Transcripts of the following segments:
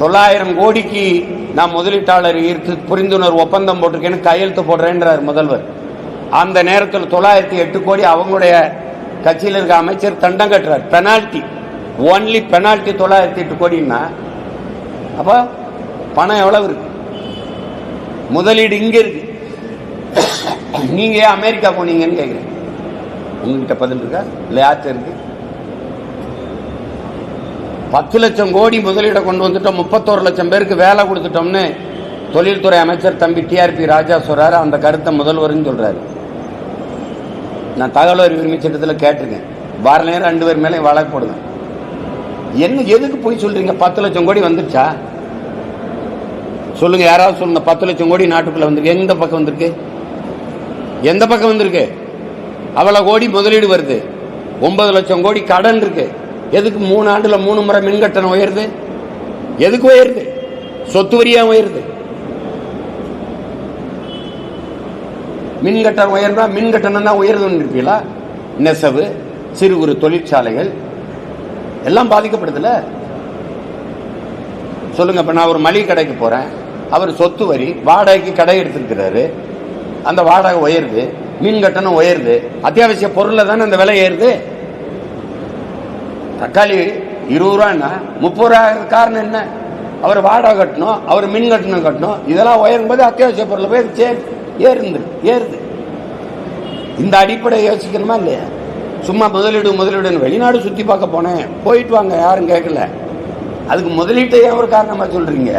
தொள்ளாயிரம் கோடிக்கு நான் முதலீட்டாளர் ஈர்த்து புரிந்துணர்வு ஒப்பந்தம் போட்டிருக்கேன்னு கையெழுத்து போடுறேன்றார் முதல்வர். அந்த நேரத்தில் தொள்ளாயிரத்தி எட்டு கோடி அவங்களுடைய கட்சியில் இருக்க அமைச்சர் தண்டம் கட்டுறார். பெனால்டி ஒன்லி பெனால்டி தொள்ளாயிரத்தி எட்டு கோடின்னா அப்போ பணம் எவ்வளவு இருக்கு? முதலீடு இங்கே இருக்கு. நீங்க ஏன் அமெரிக்கா போனீங்கன்னு கேட்குறேன் உங்ககிட்ட பதில் இருக்கா? இல்லை யார்கிட்ட இருக்குது பத்து லட்சம் கோடி முதலீடை கொண்டு வந்துட்டோம் முப்பத்தோரு லட்சம் பேருக்கு வேலை கொடுத்துட்டோம்னு தொழில்துறை அமைச்சர் தம்பி டிஆர்பி ராஜா சொல்றாரு. அந்த கருத்தை முதல்வர்னு சொல்றாரு. நான் தகவல் அறிவு உரிமை சட்டத்தில் கேட்டிருக்கேன். வார நேரம் ரெண்டு பேர் மேலே வழக்கு போடுவேன் என்ன எதுக்கு போய் சொல்றீங்க? பத்து லட்சம் கோடி வந்துருச்சா? சொல்லுங்க யாராவது சொல்லுங்க. பத்து லட்சம் கோடி நாட்டுக்குள்ள வந்திருக்கு. எந்த பக்கம் வந்திருக்கு? எந்த பக்கம் வந்திருக்கு? அவ்வளவு கோடி முதலீடு வருது. ஒன்பது லட்சம் கோடி கடன் இருக்குது எதுக்கு மூணு ஆண்டுல மூணு முறை மின் கட்டணம் உயருது? எதுக்கு உயருது? சொத்து வரியா உயருது? மின் கட்டணம் உயர்ந்தா மின் கட்டணம் தான் உயருதுன்னு இருப்பீங்களா நெசவு சிறு குறு தொழிற்சாலைகள் எல்லாம் பாதிக்கப்படுதுல்ல சொல்லுங்க இப்ப நான் ஒரு மளிகை கடைக்கு போறேன். அவர் சொத்து வரி வாடகைக்கு கடை எடுத்திருக்கிறாரு. அந்த வாடகை உயருது மின் கட்டணம் உயருது. அத்தியாவசிய பொருளில் தானே அந்த விலை ஏறுது? தக்காளி இருபது ரூபான்னா முப்பது ரூபா காரணம் என்ன? அவர் வாடகை கட்டணும் அவர் மின் கட்டணம் கட்டணும். இதெல்லாம் உயரும் போது அத்தியாவசிய பொருள் போய் சேர் ஏறுது ஏறுது. இந்த அடிப்படை யோசிக்கணுமா இல்லையா? சும்மா முதலீடு முதலீடுன்னு வெளிநாடு சுத்தி பார்க்க போனேன். போயிட்டு வாங்க யாரும் கேட்கல. அதுக்கு முதலீட்டை ஏன் ஒரு காரணமா சொல்றீங்க?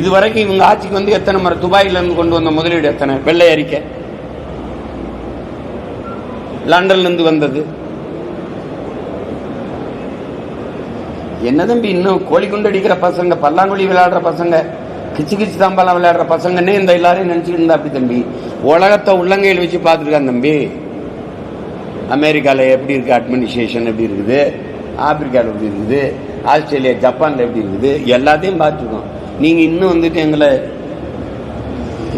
இதுவரைக்கும் இவங்க ஆட்சிக்கு வந்து எத்தனை முறை துபாயில இருந்து கொண்டு வந்த முதலீடு எத்தனை? வெள்ளை அறிக்கை லண்டன்ல இருந்து வந்தது. என்ன தம்பி இன்னும் கோழி குண்டு அடிக்கிற பசங்க பல்லாங்குழி விளையாடுற பசங்க கிச்சு கிச்சு தாம்பாலாம் விளையாடுற பசங்கன்னே இந்த எல்லாரையும் நினச்சிக்கிட்டு இருந்தா அப்படி தம்பி. உலகத்தை உள்ளங்கையில் வச்சு பார்த்துருக்கான் தம்பி. அமெரிக்காவில் எப்படி இருக்குது அட்மினிஸ்ட்ரேஷன் எப்படி இருக்குது? ஆப்பிரிக்காவில் எப்படி இருக்குது? ஆஸ்திரேலியா ஜப்பானில் எப்படி இருக்குது? எல்லாத்தையும் பார்த்துருக்கோம். நீங்கள் இன்னும் வந்துட்டு எங்களை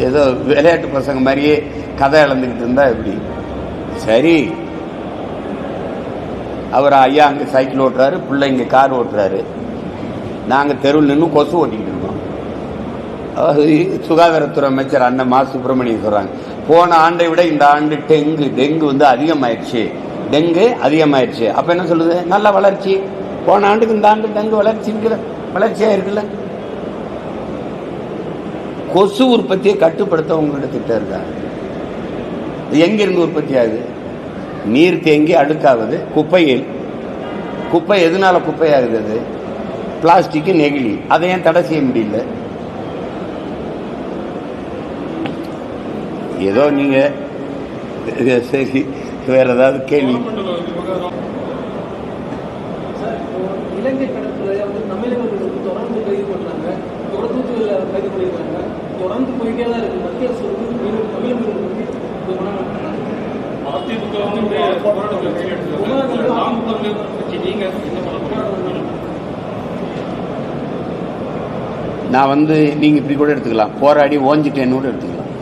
ஏதோ விளையாட்டு பசங்க மாதிரியே கதை இழந்துக்கிட்டு இருந்தால் எப்படி? சரி. அவர் ஐயா அங்கே சைக்கிள் ஓட்டுறாரு பிள்ளை இங்கே கார் ஓட்டுறாரு. நாங்கள் தெருவில் நின்று கொசு ஓட்டிக்கிட்டு இருக்கோம். சுகாதாரத்துறை அமைச்சர் அண்ணன் மா சுப்பிரமணியம் சொல்கிறாங்க போன ஆண்டை விட இந்த ஆண்டு டெங்கு டெங்கு வந்து அதிகமாயிடுச்சு. டெங்கு அதிகமாயிருச்சு அப்போ என்ன சொல்லுது? நல்ல வளர்ச்சி. போன ஆண்டுக்கு இந்த ஆண்டு டெங்கு வளர்ச்சி இருக்குல்ல வளர்ச்சியா இருக்குல்ல? கொசு உற்பத்தியை கட்டுப்படுத்த உங்ககிட்ட திட்டம் இருக்காங்க எங்கிருந்து உற்பத்தி ஆகுது? நீர் தேங்கி அடுக்காவது குப்பையில் குப்பை எதனால குப்பையாகுது? அது நெகிழி. அதை ஏன் தடை செய்ய முடியல? ஏதோ நீங்க சரி. வேற ஏதாவது கேள்வி? தொடர்ந்து போயிட்டே தான் இருக்கு. மத்திய அரசு வந்து போராட்டத்தில் கையில் எடுத்துருக்காங்க. நாம் தமிழர் கட்சி நான் வந்து நீங்க இப்படி கூட எடுத்துக்கலாம். போராடி ஓஞ்சிட்டேன்னு கூட எடுத்துக்கலாம்.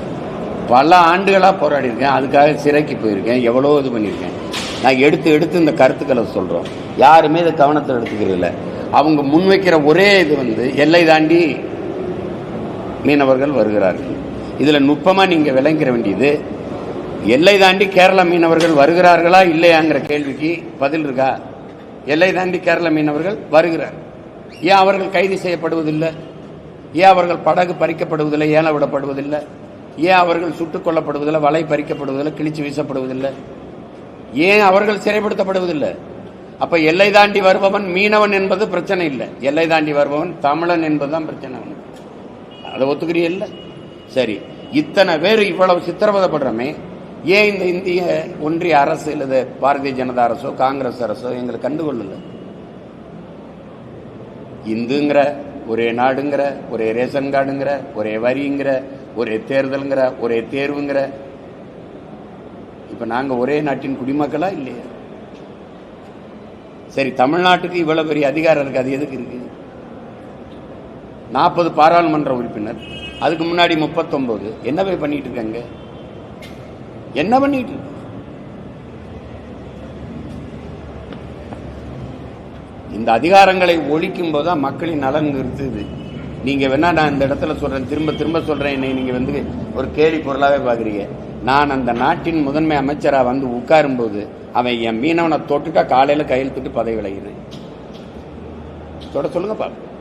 பல ஆண்டுகளாக போராடி இருக்கேன் அதுக்காக சிறைக்கு போயிருக்கேன். எவ்வளோ இது பண்ணியிருக்கேன். நான் எடுத்து எடுத்து இந்த கருத்துக்களை சொல்கிறோம் யாருமே இதை கவனத்தில் எடுத்துக்கிறதில்ல அவங்க முன்வைக்கிற ஒரே இது வந்து எல்லை தாண்டி மீனவர்கள் வருகிறார்கள். இதில் நுட்பமாக நீங்கள் விளங்கிற வேண்டியது எல்லை தாண்டி கேரள மீனவர்கள் வருகிறார்களா இல்லையாங்கிற கேள்விக்கு பதில் இருக்கா? எல்லை தாண்டி கேரள மீனவர்கள் வருகிறார். ஏன் அவர்கள் கைது செய்யப்படுவதில்லை? ஏன் அவர்கள் படகு பறிக்கப்படுவதில்லை ஏல விடப்படுவதில்லை? ஏன் அவர்கள் சுட்டுக் கொல்லப்படுவதில்லை வலை பறிக்கப்படுவதில்லை கிழிச்சு வீசப்படுவதில்லை? ஏன் அவர்கள் சிறைப்படுத்தப்படுவதில்லை? அப்ப எல்லை தாண்டி வருபவன் மீனவன் என்பது பிரச்சனை இல்லை. எல்லை தாண்டி வருபவன் தமிழன் என்பதுதான் பிரச்சனை. அவனுக்கு. அதை ஒத்துக்கிறீ இல்லை? சரி. இத்தனை பேர் இவ்வளவு சித்திரவதைப்படுறமே ஏன் இந்த இந்திய ஒன்றிய அரசு இல்லை பாரதிய ஜனதா அரசோ காங்கிரஸ் அரசோ எங்களை கண்டுகொள்ளல? இந்துங்கிற ஒரே நாடுங்கிற ஒரே ரேஷன் கார்டுங்கிற ஒரே வரிங்கிற ஒரே தேர்தலுங்கிற ஒரே தேர்வுங்கிற. இப்ப நாங்க ஒரே நாட்டின் குடிமக்களா இல்லையா? சரி தமிழ்நாட்டுக்கு இவ்வளவு பெரிய அதிகாரம் இருக்கு அது எதுக்கு இருக்கு? நாற்பது பாராளுமன்ற உறுப்பினர் அதுக்கு முன்னாடி முப்பத்தொன்பது என்ன போய் பண்ணிட்டு இருக்காங்க? என்ன பண்ணிட்டு இந்த அதிகாரங்களை ஒழிக்கும் போது தான் மக்களின் நலன் இருக்குது நீங்க வேணா நான் இந்த இடத்துல சொல்றேன் திரும்ப திரும்ப சொல்றேன் என்னை நீங்க வந்து ஒரு கேலி பொருளாவே பாக்குறீங்க நான் அந்த நாட்டின் முதன்மை அமைச்சராக வந்து உட்காரும்போது அவன் என் மீனவனை தொட்டுக்கா காலையில கையில் தொட்டு பதவி விளையிறேன் தொட சொல்லுங்க பாப்பா